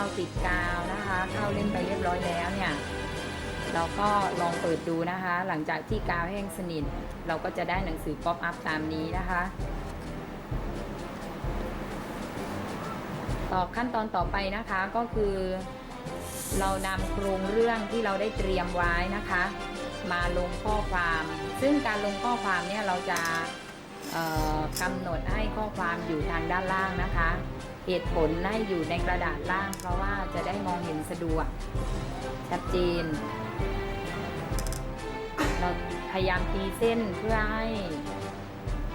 หลังจากที่เราติดกาวนะคะเข้าเล่นไปเรียบร้อยแล้วเนี่ยเราก็ลองเปิดดูนะคะ หลังจากที่กาวแห้งสนิท เราก็จะได้หนังสือป๊อปอัพตามนี้นะคะต่อขั้นตอนต่อไปนะคะก็คือ เรานำโครงเรื่องที่เราได้เตรียมไว้นะคะ มาลงข้อความ ซึ่งการลงข้อความเนี่ยเราจะ กำหนดให้ข้อความอยู่ทางด้านล่างนะคะ เหตุผลให้อยู่ในกระดาษล่าง เพราะว่าจะได้มองเห็นสะดวกชัดเจน เราพยายามตีเส้นเพื่อให้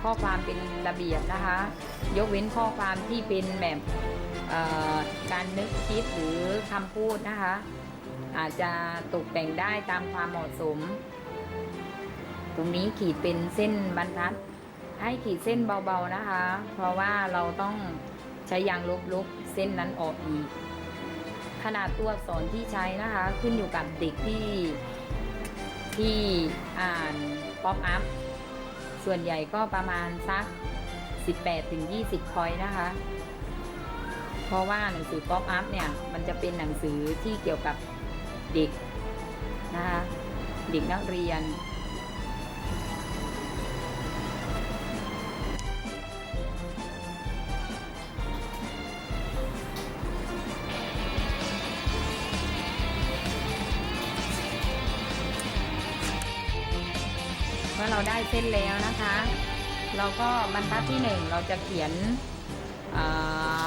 ข้อความเป็นระเบียบนะคะ ยกเว้นข้อความที่เป็นแบบเอ่อการนึกคิดหรือคำพูดนะคะ อาจจะตกแต่งได้ตามความเหมาะสม ตรงนี้ขีดเป็นเส้นบรรทัด ให้ขีดเส้นเบาๆนะคะ เพราะว่าเราต้องใช้ยางลบๆเส้นนั้นออกอีก ขนาดตัวอักษรที่ใช้นะคะ ขึ้นอยู่กับเด็กที่ที่อ่านป๊อปอัพส่วนใหญ่ก็ประมาณสัก 18-20 พอยต์นะคะ เพราะว่าหนังสือป๊อปอัพเนี่ย มันจะเป็นหนังสือที่เกี่ยวกับเด็กนะคะ เด็กนักเรียน เราได้เส้นแล้วนะคะ เราก็บรรทัดที่หนึ่งเราจะเขียนเอ่อ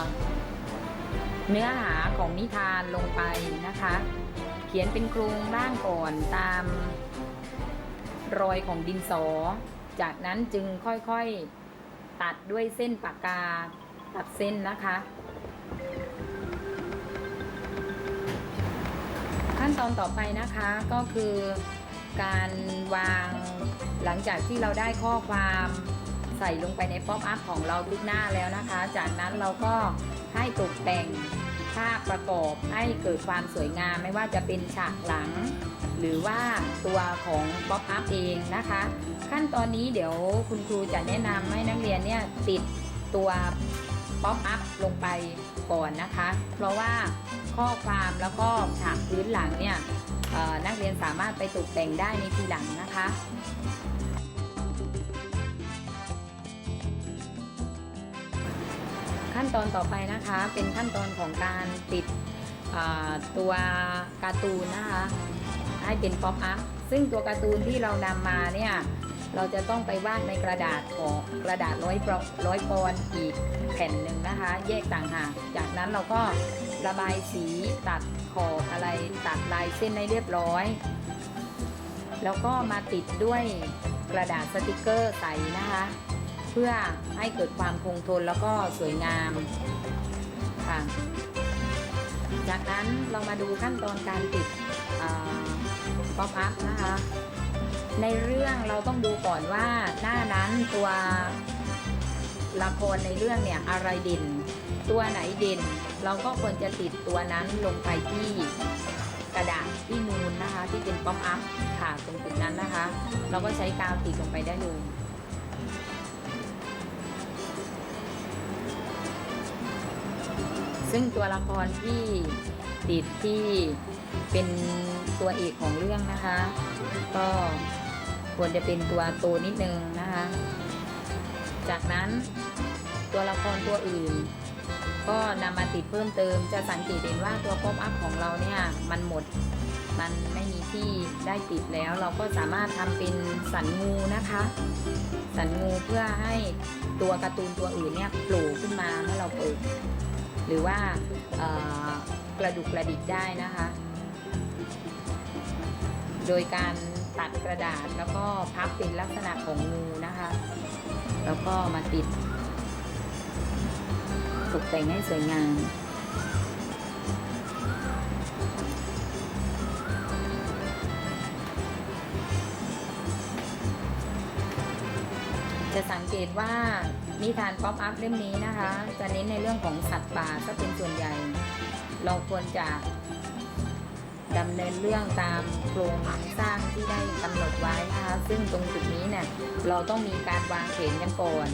เนื้อหาของนิทานลงไปนะคะ เขียนเป็นโครงร่างก่อนตามรอยของดินสอ จากนั้นจึงค่อยๆตัดด้วยเส้นปากกาตัดเส้นนะคะ ขั้นตอนต่อไปนะคะก็คือ การวางหลังจากที่เราได้ข้อความใส่ลงไปในป๊อปอัพของเราทุกหน้าแล้วนะคะ จากนั้นเราก็ให้ตกแต่งภาพประกอบให้เกิดความสวยงามไม่ว่าจะเป็นฉากหลัง หรือว่าตัวของป๊อปอัพเองนะคะ ขั้นตอนนี้เดี๋ยวคุณครูจะแนะนำให้นักเรียนเนี่ยติดตัวป๊อปอัพลงไป ก่อนนะคะ เพราะว่าข้อความแล้วก็ฉากพื้นหลังเนี่ยนักเรียนสามารถไปตกแต่งได้ในทีหลังนะคะขั้นตอนต่อไปนะคะเป็นขั้นตอนของการติดตัวการ์ตูนนะคะให้เป็นป๊อปอัพซึ่งตัวการ์ตูนที่เรานำมาเนี่ย เราจะต้องไปวาดในกระดาษของกระดาษร้อยปรร้อยปอนอีกแผ่นหนึ่งนะคะ แยกต่างหากจากนั้นเราก็ระบายสีตัดขอบอะไรตัดลายเส้นให้เรียบร้อย แล้วก็มาติดด้วยกระดาษสติกเกอร์ใสนะคะ เพื่อให้เกิดความคงทนแล้วก็สวยงามค่ะจากนั้นเรามาดูขั้นตอนการติดป๊อปอัพนะคะ ในเรื่องเราต้องดู อนว่าหน้านั้นตัวละครในเรื่องเนี่ยอะไรเด่น ตัวไหนเด่น เราก็ควรจะติดตัวนั้นลงไปที่กระดาษที่นูนนะคะ ที่เป็นป๊อปอัพค่ะตรงจุดนั้นนะคะ เราก็ใช้กาวติดลงไปได้เลยซึ่งตัวละครที่ติดที่เป็นตัวเอกของเรื่องนะคะ ก็ ควรจะเป็นตัวโตนิดนึงนะคะ จากนั้นตัวละครตัวอื่น ก็นำมาติดเพิ่มเติม จะสังเกตเห็นว่าตัวป๊อปอัพของเราเนี่ยมันหมด มันไม่มีที่ได้ติดแล้ว เราก็สามารถทำเป็นสันงูนะคะ สันงูเพื่อให้ตัวการ์ตูนตัวอื่นเนี่ยโผล่ขึ้นมาเมื่อเราเปิด หรือว่ากระดุกกระดิกได้นะคะ โดยการ ตัดกระดาษแล้วก็พับเป็นลักษณะของงูนะคะ แล้วก็มาติด ตกแต่งให้สวยงามจะสังเกตว่านิทานป๊อปอัพเล่มนี้นะคะ จะเน้นในเรื่องของสัตว์ป่าก็เป็นส่วนใหญ่ เราควรจะ ดำเนินเรื่องตามโครงสร้างที่ได้กำหนดไว้นะคะซึ่งตรงจุดนี้เนี่ยเราต้องมีการวางแผนกันก่อน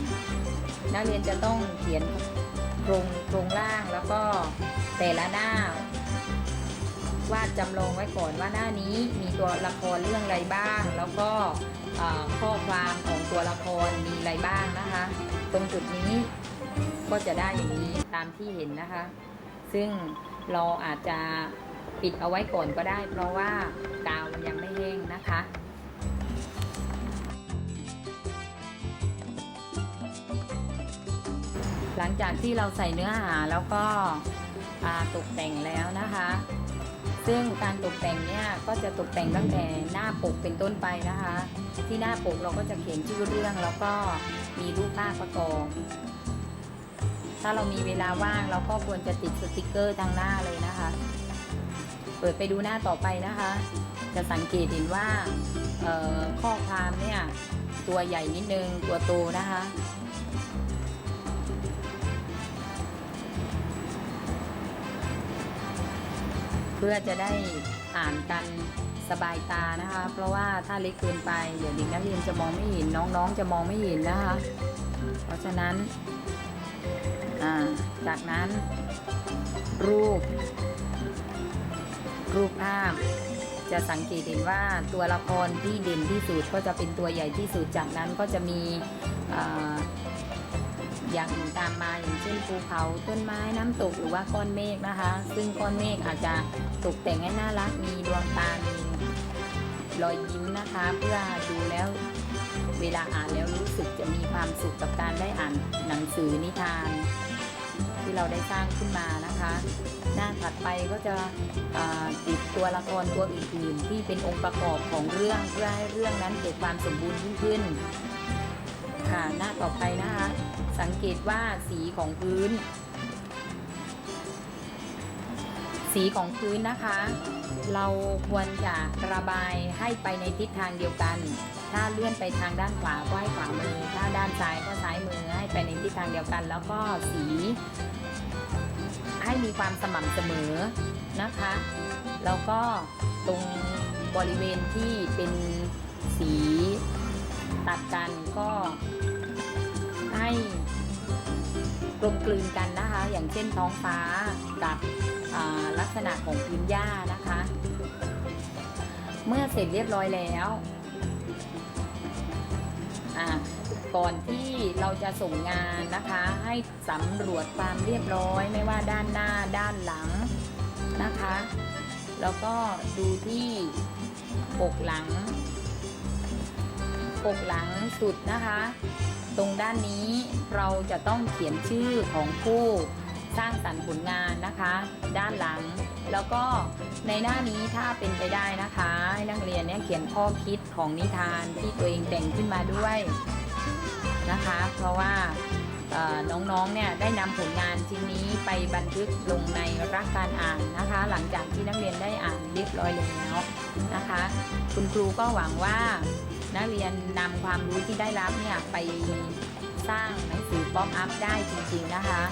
นักเรียนจะต้องเขียนโครงโครงร่างแล้วก็แต่ละหน้าวาดจำลองไว้ก่อนว่าหน้านี้มีตัวละครเรื่องอะไรบ้าง แล้วก็ข้อความของตัวละครมีอะไรบ้างนะคะ ตรงจุดนี้ก็จะได้อย่างนี้ตามที่เห็นนะคะ ซึ่งเราอาจจะ ปิดเอาไว้ก่อนก็ได้ เพราะว่ากาวมันยังไม่แห้งนะคะหลังจากที่เราใส่เนื้อหาแล้วก็ตกแต่งแล้วนะคะ ซึ่งการตกแต่งเนี่ยก็จะตกแต่งตั้งแต่หน้าปกเป็นต้นไปนะคะ ที่หน้าปกเราก็จะเขียนชื่อเรื่องแล้วก็มีรูปภาพประกอบถ้าเรามีเวลาว่างเราก็ควรจะติดสติกเกอร์ทางหน้าเลยนะคะ ปิดไปดูหน้าต่อไปนะคะ จะสังเกตเห็นว่าข้อความเนี่ยตัวใหญ่นิดนึงตัวโตนะคะ เพื่อจะได้อ่านกันสบายตานะคะ เพราะว่าถ้าเล็กเกินไป เดี๋ยวเด็กนักเรียนจะมองไม่เห็นน้องๆ จะมองไม่เห็นนะคะ เพราะฉะนั้นจากนั้นรูป รูปภาพ จะสังเกตเห็นว่าตัวละครที่เด่นที่สุดก็จะเป็นตัวใหญ่ที่สุดจากนั้นก็จะมีอย่างอื่นตามมาอย่างเช่นภูเขาต้นไม้น้ำตกหรือว่าก้อนเมฆนะคะ ซึ่งก้อนเมฆอาจจะตกแต่งให้น่ารักมีดวงตา มีรอยยิ้มนะคะ เพื่อดูแล้วเวลาอ่านแล้วรู้สึกจะมีความสุขกับการได้อ่านหนังสือนิทาน ที่เราได้สร้างขึ้นมานะคะ หน้าถัดไปก็จะติดตัวละครตัวอื่นๆ ที่เป็นองค์ประกอบของเรื่องเพื่อให้เรื่องนั้นเกิดความสมบูรณ์ยิ่งขึ้นค่ะหน้าต่อไปนะคะ สังเกตว่าสีของพื้น สีของพื้นนะคะ เราควรจะระบายให้ไปในทิศทางเดียวกัน ถ้าเลื่อนไปทางด้านขวาก็ให้ขวามือ ถ้าด้านซ้ายก็ซ้ายมือ ไปในทิศทางเดียวกัน แล้วก็สีให้มีความสม่ำเสมอนะคะ แล้วก็ตรงบริเวณที่เป็นสีตัดกันก็ให้กลมกลืนกันนะคะ อย่างเช่นท้องฟ้ากับลักษณะของพื้นหญ้านะคะ เมื่อเสร็จเรียบร้อยแล้ว อ่าก่อนที่เราจะส่งงานนะคะ ให้สำรวจความเรียบร้อย ไม่ว่าด้านหน้าด้านหลังนะคะ แล้วก็ดูที่ปกหลัง ปกหลังสุดนะคะ ตรงด้านนี้เราจะต้องเขียนชื่อของผู้ สร้างสรรค์ผลงานนะคะ ด้านหลัง แล้วก็ในหน้านี้ถ้าเป็นไปได้นะคะให้นักเรียนเนี่ยเขียนข้อคิดของนิทานที่ตัวเองแต่งขึ้นมาด้วยนะคะ เพราะว่าน้องๆ เนี่ยได้นำผลงานชิ้นนี้ไปบันทึกลงในรักการอ่านนะคะ หลังจากที่นักเรียนได้อ่านเรียบร้อยแล้วนะคะ คุณครูก็หวังว่านักเรียนนำความรู้ที่ได้รับเนี่ยไป สร้างหนังสือป๊อปอัพได้จริง ๆ นะคะ